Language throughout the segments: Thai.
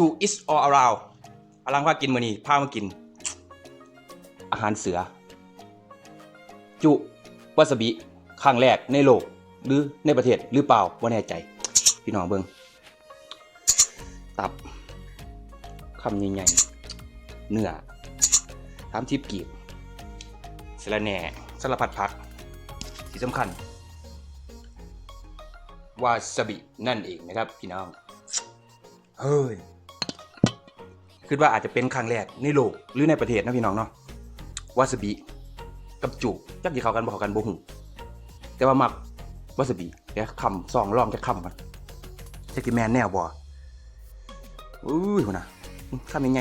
Welcome to is All Around อลังพากินมือนี้พามากิน อาหารเสือ จุวาซาบิครั้งแรกในโลก หรือในประเทศหรือเปล่าว่าแน่ใจ พี่น้องเบิงตับคำใหญ่ๆเนื้อทามทิพกีบสะระแหน่สารพัดผักที่สำคัญวาซาบินั่นเองนะครับ พี่น้อง เฮ้ย คิดว่าอาจจะเป็นครั้งแรกในโลกหรือในประเทศนะพี่น้องเนาะวาซาบิกับจุจักที่เขากันบ่เขากันบ่หูแต่ว่ามักวาซาบิเดี๋ยวคำซองลองจะคำกันจะกินแมนแนวบ่อุ้ยหัวนะคำยังไง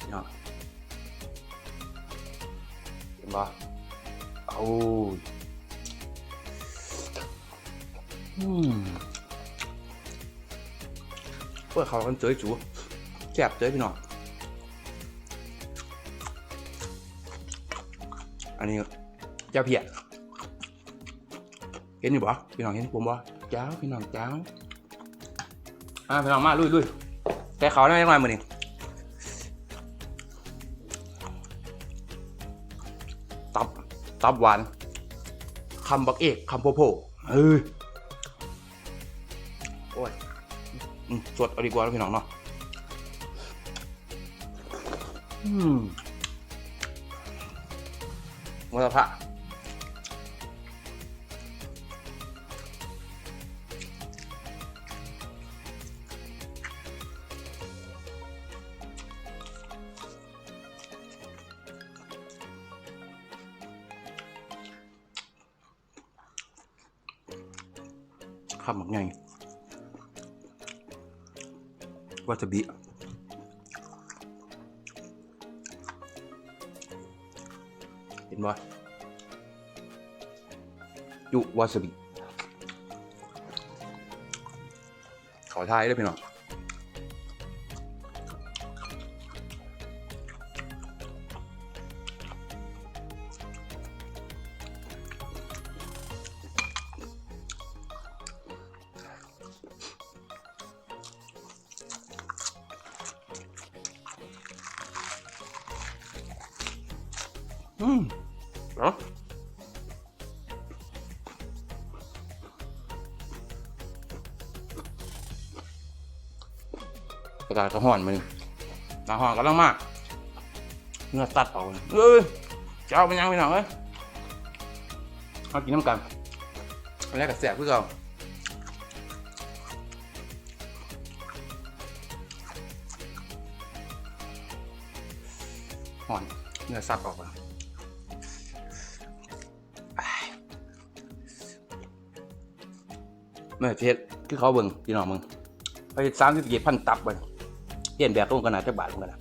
พี่น้อเห็นบ่โอ้ยอืมเพื่อเขากันเจยจู แซ่บเจยพี่น้อง อันนี้เจ้าเพียเห็นอยู่บ่พี่น้องเห็นผมบ่เจ้าพี่น้องเจ้าอ่าพี่น้องมาลุยลุยแต่เขาได้ยังไงมือนี่ตับ ตับหวานคำบักเอกคำโพโพเฮ้ยโอ้ยสดเอาดีกว่าพี่น้องเนาะ มวัตพะคำแบบไงว่าซาบิ เห็นบ่ยุวาซาบิขอทายด้วยพี่น้องอืม เนาะอากาศก็ห่อนมานี่หนาห่อนกำลังมากเนื้อตัดออกเลยเอ้ยจะเอาไปยังไปหน่อยเอ้ยเอากินน้ำกันอันแรกกับแสบเพื่อเราห่อนเนื้อสัตว์ออกเล ไม่เทศคือเขาเบิ่งพี่น้องมึงไปสามสิบกี่พันตับไปเปลี่ยนแบบลงกันนะจะบาทลงกันนะ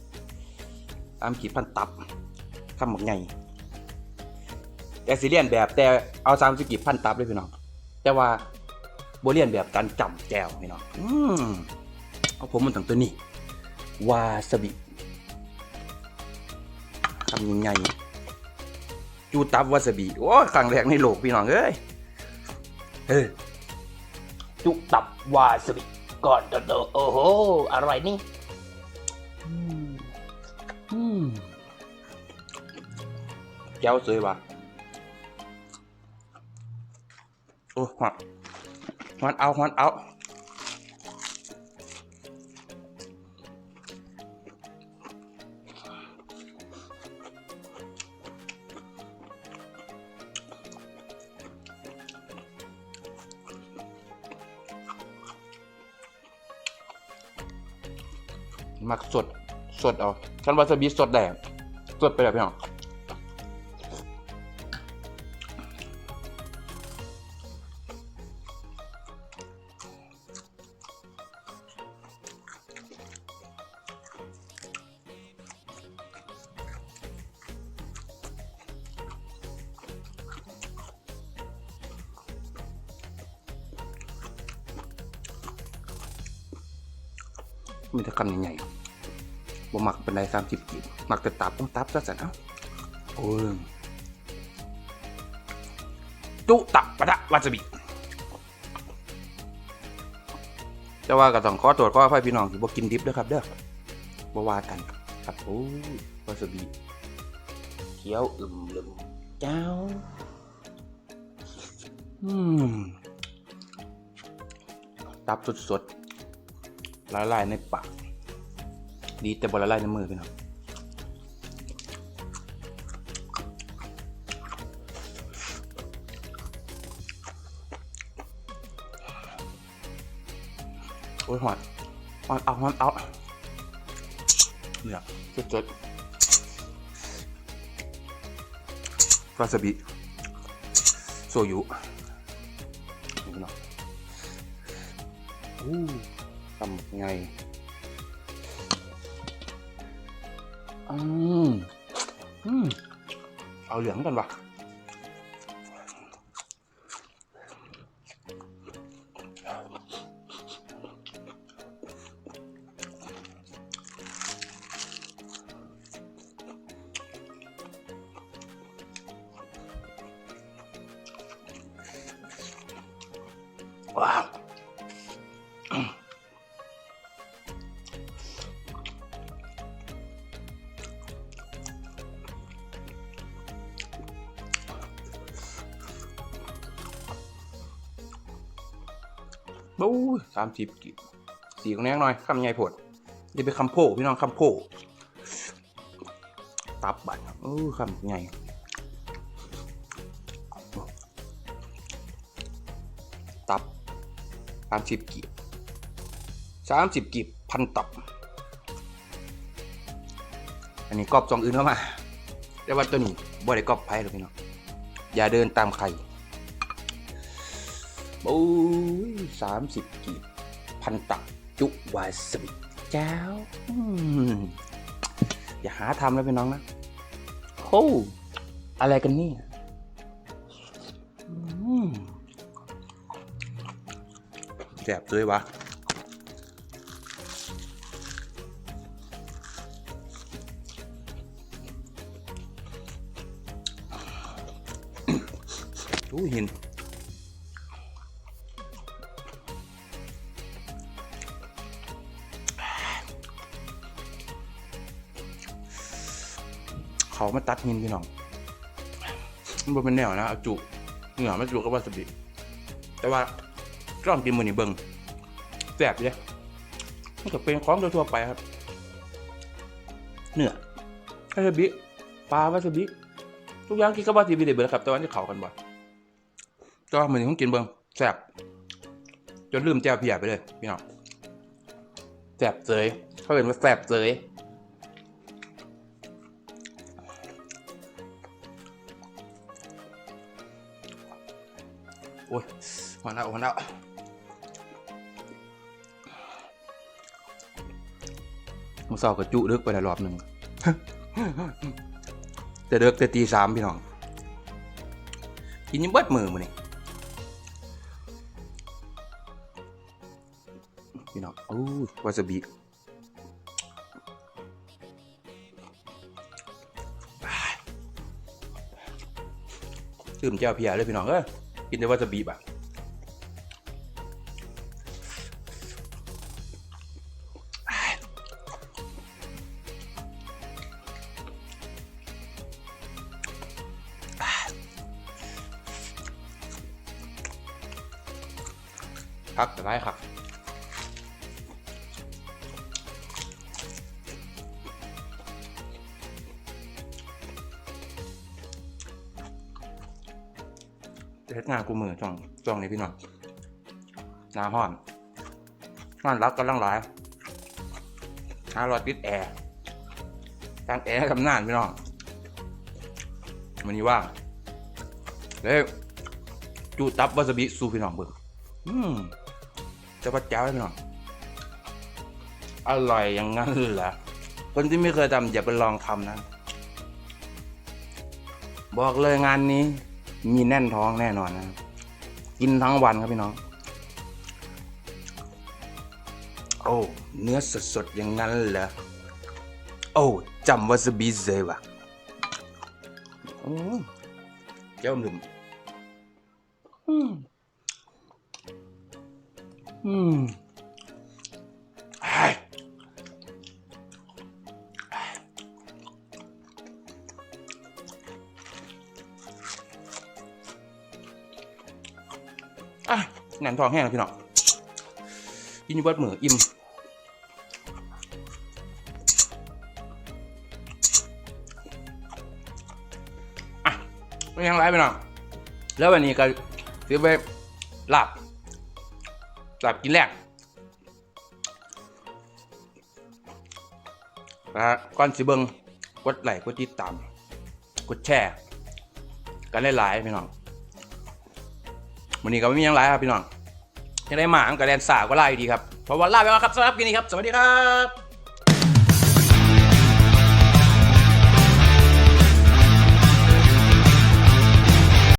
สามกี่พันตับทำหมกไงแต่สิเลียนแบบแต่เอาสามสิบกี่พันตับเลยพี่น้องแต่ว่าโบเลียนแบบการจำแจวพี่น้องอืมเอาผมมันตั้งตัวนี้วาซาบิทำยังไงจูตับวาซาบิโอ้ครั้งแรกในโลกพี่น้องเอ้ยเฮ้ย จุตับวาซาบิก่อนโตๆโอ้โห อร่อยนี่อืมอืมแก้วสวยว่ะโอ้หวานหวานเอาหวานเอา มักสดสดเอาฉันวาซาบิสดแดงสดไปแลยพี่น้อง มีแต่คำใหญ่ๆบ่มักเป็นไรสามสิบกีบมักแต่ตับต้องตับซะสันเอ้าโอ้ยจุตับปะทะวาซาบิแต่ว่าก็ต้องขอตรวจขออภัยพี่น้องที่บ่กินดิบด้อครับเด้อบ่ว่ากันครับโอ้ยวาซาบิเคี้ยวอึมลึมเจ้าอืมตับสดๆ ละลายในปาก ดีแต่บละลายในมือพี่น้องโอ้ยหอดหอดเอาหอดเอาเนี่ยสดๆวาซาบิโซยุนี่เนาะอู้ทำไงอื มอืมเอาเหลือ บู๊สามสิบกิสีของแนงหน่อยคำใหญ่ผดนี่เป็นคำโพพี่น้องคำโพตับบัตรโอ้คำใหญ่ตับสามสิบกีบสามสิบกีบพันตับ อันนี้กรอบจองอื่นเข้ามา แต่ว่าตัวนี้บ่ได้กรอบไพ่หรอกพี่น้องอย่าเดินตามใคร โอ้ยสามสิบกีบพันตักจุวาซาบิเจ้าอย่าหาทำแล้วพี่น้องนะโอ้อะไรกันนี่ยอืมแสบเลยวะอู้เห็น เขามาตัดหินพี่น้องมันเป็นแนวนะเอาจุเหนือมาจุกับวาซาบิแต่ว่าจ้องกินมือนี่เบิงแสบเลยมันก็เป็นของทั่วไปครับ เนื้อวาซาบิปลาวาซาบิทุกอย่างกินกับวาซาบิได้เบิดครับแต่ว่าที่เขากันบ่ก็มือนี้ผมกินเบิงแสบจนลืมแจวเพียไปเลยพี่น้องแสบเจยเขาเห็นว่าแสบเจย อ้ยหัวหน้าหัวหน้ามือเศร้ากับจุเลิกไปแล้วรอบหนึ่งแต่เลิกแต่ตีสามพี่น้องกินยังเบิดมือมันนี่พี่น้องโอ้วาซาบิซื้มแจ่วเพียเลยพี่น้องเอ้ กินได้ว่าจะบีบอะคับแต่ได้ครับ เฮ็ดงานกูมือจ่องจ่องนี่พี่น้องนาห้อนห้อนรับกำลังหลายหารอยติดแอร์ตั้งแอร์กำนานพี่น้องมันนี่ว่างแล้วจูตับวาซาบิสูพี่น้องเบิ่งอืมจะว่าแจ้วเลยพี่น้องอร่อยอย่างนั้นเหรอคนที่ไม่เคยทำอย่าไปลองทำนะ บอกเลยงานนี้ มีแน่นท้องแน่นอนนะครับกินทั้งวันครับพี่น้อง โอ้เนื้อสดๆอย่างนั้นเหรอโอ้จำวาซาบิเซวะอืมเจ้าหนึ่งอืมอืม แหนมทองแห้งนะพี่น้องกินอยู่เบิดมืออิ่มอะไม่ยังไรพี่น้องแล้ววันนี้ก็ซื้อไปลาบหลาบกินแรกนะฮะก่อนสิเบิงกดไลค์กดติดตาม กดแชร์ กันหลายๆพี่น้อง วันนี้ก็ไม่มีอยังไรครับพี่น้องจะได้หมาอังกะแลนสาวก็ไล่ดีครับเพราะว่าลาไปแล้วครับสำหรับกินนี้ครับสวัสดีครับ